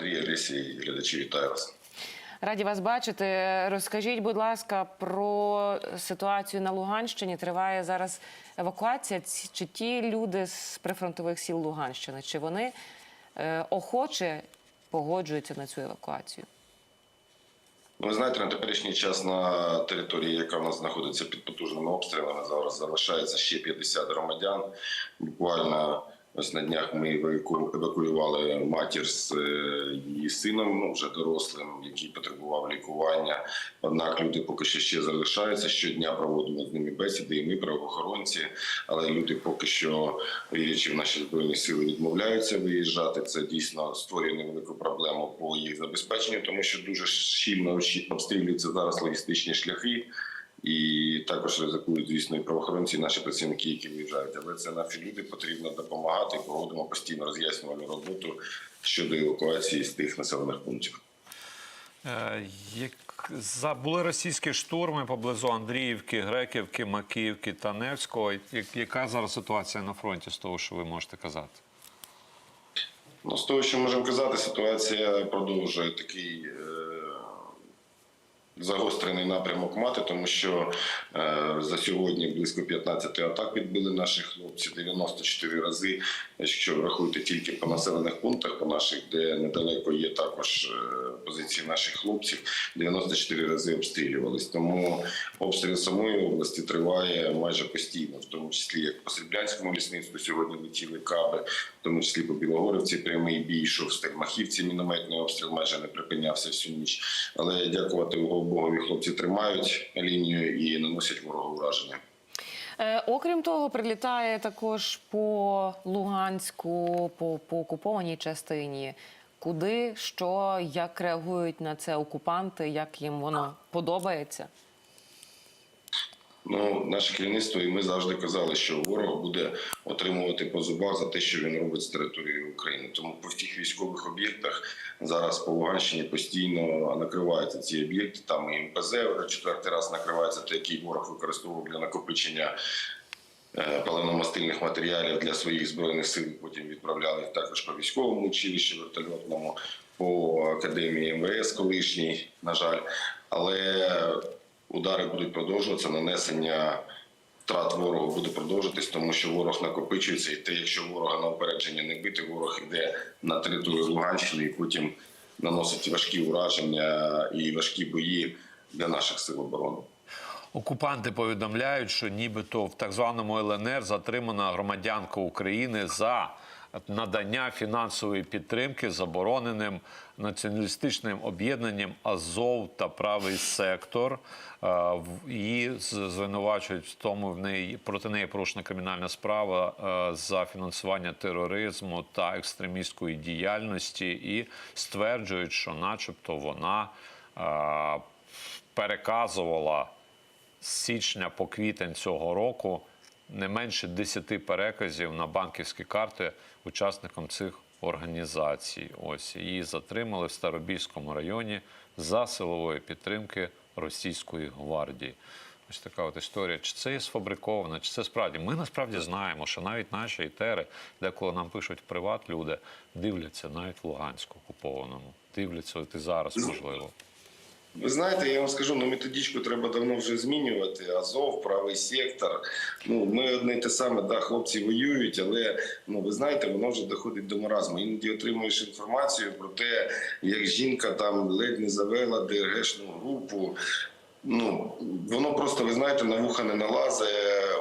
Андрій, Олесі і глядачі, вітаю вас. Раді вас бачити. Розкажіть, будь ласка, про ситуацію на Луганщині. Триває зараз евакуація. Чи ті люди з прифронтових сіл Луганщини, чи вони е, охоче погоджуються на цю евакуацію? Ви знаєте, на теперішній час на території, яка в нас знаходиться під потужними обстрілами, зараз залишається ще 50 громадян. Буквально ось на днях ми еваку- евакуювали матір з е, її сином, ну вже дорослим, який потребував лікування. Однак люди поки що ще залишаються. Щодня проводимо з ними бесіди, і ми правоохоронці. Але люди поки що, вірячи в наші збройні сили, відмовляються виїжджати. Це дійсно створює невелику проблему по їх забезпеченню, тому що дуже щільно обстрілюються зараз логістичні шляхи. І також ризикують, звісно, і правоохоронці, і наші працівники, які виїжджають. Але це наші люди потрібно допомагати. Проводимо постійно роз'яснювальну роботу щодо евакуації з тих населених пунктів. Е, Як були російські штурми поблизу Андріївки, Греківки, Макіївки та Невського. Яка зараз ситуація на фронті з того, що ви можете казати? Ну, з того, що можемо казати, ситуація продовжує такий е, загострений напрямок мати, тому що е, за сьогодні близько 15 атак відбили наші хлопці 94 рази. Якщо ви рахуєте тільки по населених пунктах, по наших, де недалеко є також е, позиції наших хлопців, 94 рази обстрілювались. Тому обстріл самої області триває майже постійно, в тому числі як по Серблянському лісництву сьогодні летіли каби, в тому числі по Білогорівці прямий бій, йшов в Стельмахівці мінометний обстріл майже не припинявся всю ніч. Але дякувати Богові, хлопці тримають лінію і наносять ворогу враження. Е, окрім того, прилітає також по Луганську, по, по окупованій частині. Куди, що, як реагують на це окупанти, як їм воно подобається? Ну, наше керівництво, і ми завжди казали, що ворог буде отримувати по зубах за те, що він робить з території України. Тому по всіх військових об'єктах зараз по Луганщині постійно накриваються ці об'єкти. Там і МПЗ вже четвертий раз накривається, який ворог використовував для накопичення паливно-мастильних матеріалів для своїх збройних сил. Потім відправляли також по військовому училищі, вертольотному, по академії МВС колишній, на жаль. Але удари будуть продовжуватися, нанесення втрат ворогу буде продовжуватись, тому що ворог накопичується, і те, якщо ворога на опередження не бити, ворог йде на територію Луганщини і потім наносить важкі ураження і важкі бої для наших сил оборони. Окупанти повідомляють, що нібито в так званому ЛНР затримана громадянка України за надання фінансової підтримки забороненим націоналістичним об'єднанням Азов та правий сектор. Е, Її звинувачують в тому, в неї проти неї порушена кримінальна справа е, за фінансування тероризму та екстремістської діяльності, і стверджують, що, начебто, вона е, переказувала з січня по квітень цього року не менше 10 переказів на банківські карти учасникам цих організацій. Ось її затримали в Старобільському районі за силової підтримки російської гвардії. Ось така от історія. Чи це є сфабриковано, чи це справді? Ми насправді знаємо, що навіть наші етери, деколи нам пишуть приват, люди дивляться навіть в Луганську окупованому. Дивляться от і зараз, можливо. Ви знаєте, я вам скажу, ну методичку треба давно вже змінювати. Азов, правий сектор. Ну ми одне й те саме, да, хлопці воюють, але ну ви знаєте, воно вже доходить до маразму. Іноді отримуєш інформацію про те, як жінка там ледь не завела ДРГшну групу. Ну воно просто ви знаєте на вуха не налазить.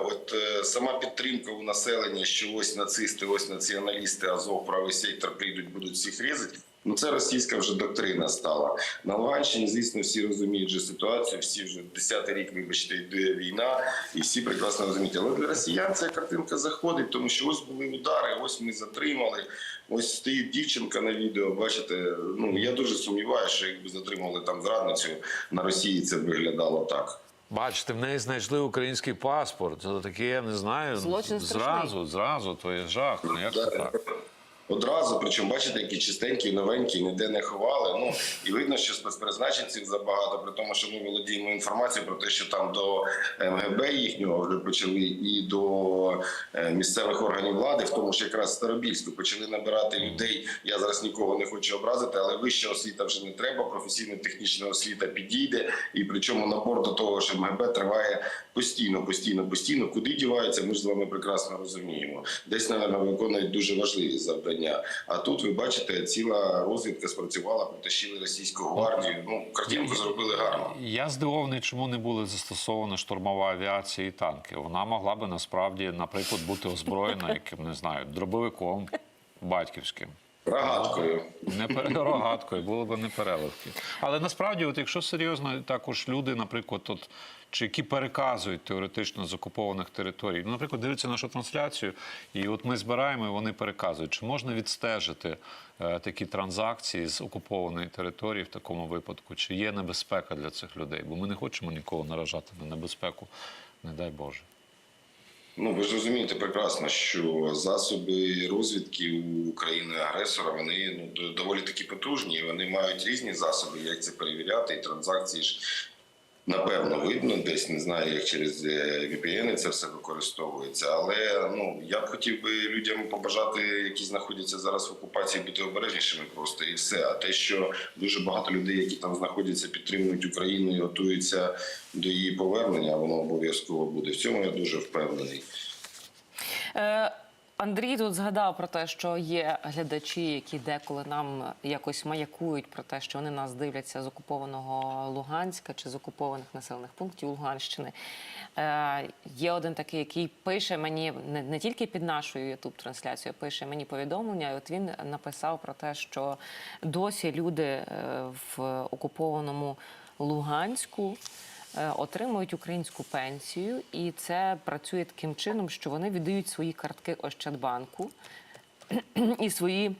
От е, сама підтримка у населення, що ось нацисти, ось націоналісти, Азов, правий сектор прийдуть, будуть всіх різати. Ну це російська вже доктрина стала на Луганщині. Звісно, всі розуміють вже ситуацію. Всі вже десятий рік, вибачте, йде війна, і всі прекрасно розуміють. Але для росіян ця картинка заходить, тому що ось були удари, ось ми затримали. Ось стоїть дівчинка на відео. Бачите, ну я дуже сумніваюся, що якби затримали там зрадницю на Росії, це виглядало так. Бачите, в неї знайшли український паспорт. Це таке, я не знаю. Злочин страшний. зразу, зразу, то є жах. Ну як це так? Одразу. Причому бачите, які чистенькі, новенькі, ніде не ховали. Ну і видно, що спецпризначенців забагато, при тому, що ми володіємо інформацією про те, що там до МГБ їхнього вже почали і до е, місцевих органів влади, в тому ж якраз Старобільську, почали набирати людей. Я зараз нікого не хочу образити, але вища освіта вже не треба. Професійно-технічна освіта підійде, і причому набор до того, що МГБ триває постійно, постійно, постійно. Куди діваються, ми ж з вами прекрасно розуміємо. Десь, напевно, виконують дуже важливі завдання. А тут ви бачите, ціла розвідка спрацювала, притащили російську гвардію. Ну картинку зробили гарно. Я здивований, чому не були застосовані штурмова авіація і танки. Вона могла би насправді, наприклад, бути озброєна яким не знаю, дробовиком батьківським. Рогаткою. Не рогаткою, було б не переливки. Але насправді, от якщо серйозно, також люди, наприклад, от, чи які переказують теоретично з окупованих територій, ну, наприклад, дивляться нашу трансляцію, і от ми збираємо, і вони переказують. Чи можна відстежити е, такі транзакції з окупованої території в такому випадку? Чи є небезпека для цих людей? Бо ми не хочемо нікого наражати на небезпеку, не дай Боже. Ну ви ж розумієте прекрасно, що засоби розвідки у країни-агресора вони ну доволі такі потужні. Вони мають різні засоби, як це перевіряти. І транзакції ж напевно видно, десь не знаю, як через е, VPN це все використовується. Але ну я б хотів би людям побажати, які знаходяться зараз в окупації, бути обережнішими просто і все. А те, що дуже багато людей, які там знаходяться, підтримують Україну і готуються до її повернення, воно обов'язково буде. В цьому я дуже впевнений. Е, Андрій тут згадав про те, що є глядачі, які деколи нам якось маякують про те, що вони нас дивляться з окупованого Луганська чи з окупованих населених пунктів Луганщини. Е, є один такий, який пише мені не, не тільки під нашою ютуб трансляцією, пише мені повідомлення. І от він написав про те, що досі люди е, в окупованому Луганську отримують українську пенсію, і це працює таким чином, що вони віддають свої картки Ощадбанку і свої.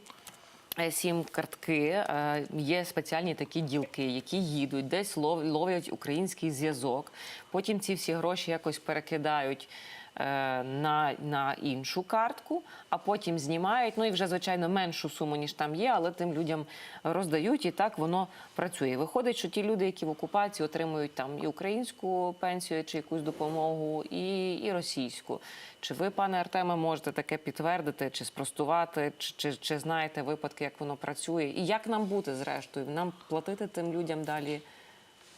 е, Сім картки е, є спеціальні такі ділки, які їдуть, десь ловлять український зв'язок. Потім ці всі гроші якось перекидають е, на, на іншу картку, а потім знімають. Ну і вже звичайно меншу суму ніж там є, але тим людям роздають, і так воно працює. Виходить, що ті люди, які в окупації отримують там і українську пенсію, чи якусь допомогу, і, і російську. Чи ви, пане Артеме, можете таке підтвердити, чи спростувати, чи, чи, чи знаєте випадки, як воно працює? І як нам бути зрештою? Нам платити тим людям далі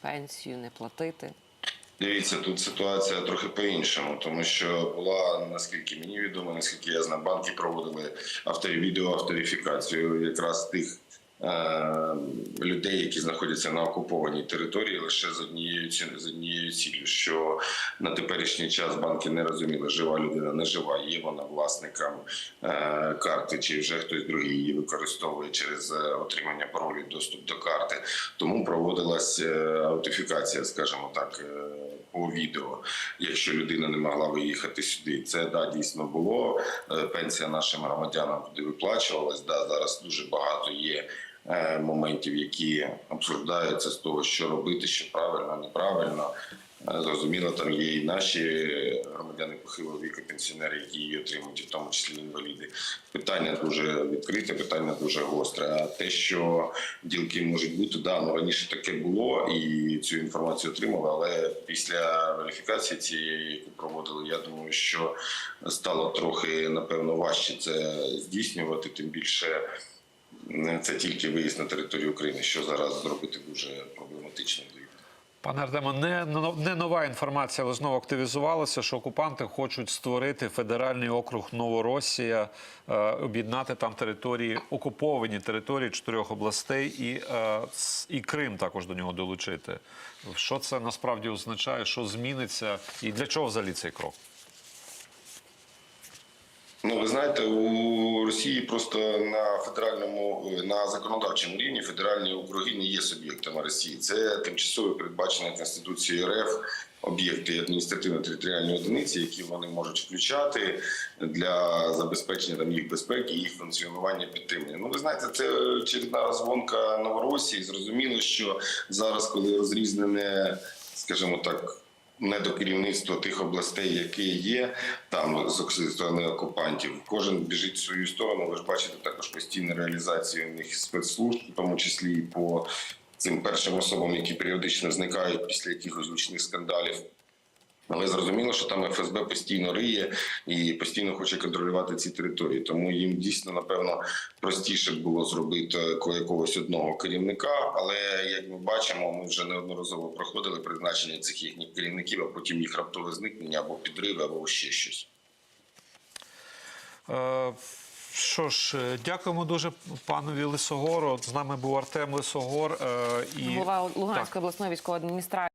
пенсію, не платити? Дивіться, тут ситуація трохи по-іншому, тому що була, наскільки мені відомо, наскільки я знаю, банки проводили авторі відеоавторифікацію якраз тих людей, які знаходяться на окупованій території, лише з однією з однією ціллю, що на теперішній час банки не розуміли, жива людина, не жива, є вона власником е- карти, чи вже хтось другий її використовує через е, отримання паролів доступ до карти. Тому проводилась е, аутентифікація, скажімо так. е, по відео, якщо людина не могла виїхати сюди, це да дійсно було. Е, Пенсія нашим громадянам туди виплачувалась. Да, зараз дуже багато є е, моментів, які обсуждаються з того, що робити, що правильно, неправильно. Е, Зрозуміло, там є і наші громадяни похилого віку, пенсіонери, які її отримують, в тому числі інваліди. Питання дуже відкрите, питання дуже гостре. А те, що ділки можуть бути, да, ну раніше таке було і цю інформацію отримали, але після верифікації цієї, яку проводили, я думаю, що стало трохи напевно важче це здійснювати, тим більше. Е, Це тільки виїзд на територію України, що зараз зробити дуже проблематично. Пане Артемо, не, не нова інформація, але знову активізувалася, що окупанти хочуть створити федеральний округ Новоросія, е, об'єднати там території, окуповані території чотирьох областей і, е, і Крим також до нього долучити. Що це насправді означає, що зміниться і для чого взагалі цей крок? Ну, ви знаєте, у Росії просто на федеральному на законодавчому рівні федеральні округи не є суб'єктами Росії. Це тимчасово передбачені Конституцією РФ об'єкти адміністративно-територіальної одиниці, які вони можуть включати для забезпечення там їх безпеки, їх функціонування підтримання. Ну, ви знаєте, це очередна розгонка Новоросії. Зрозуміло, що зараз, коли розрізнене, скажімо так. Не до керівництва тих областей, які є там з сторони окупантів. Кожен біжить в свою сторону. Ви ж бачите також постійну реалізацію у них спецслужб, в тому числі і по цим першим особам, які періодично зникають після якихось гучних скандалів. Але зрозуміло, що там ФСБ постійно риє і постійно хоче контролювати ці території. Тому їм дійсно напевно простіше було зробити якогось одного керівника. Але як ми бачимо, ми вже неодноразово проходили призначення цих їхніх керівників, а потім їх раптове зникнення або підриви, або ще щось. Е, Що ж, е, дякуємо дуже панові Лисогору. З нами був Артем Лисогор. е, І... Голова Так. Луганської обласної військової адміністрації.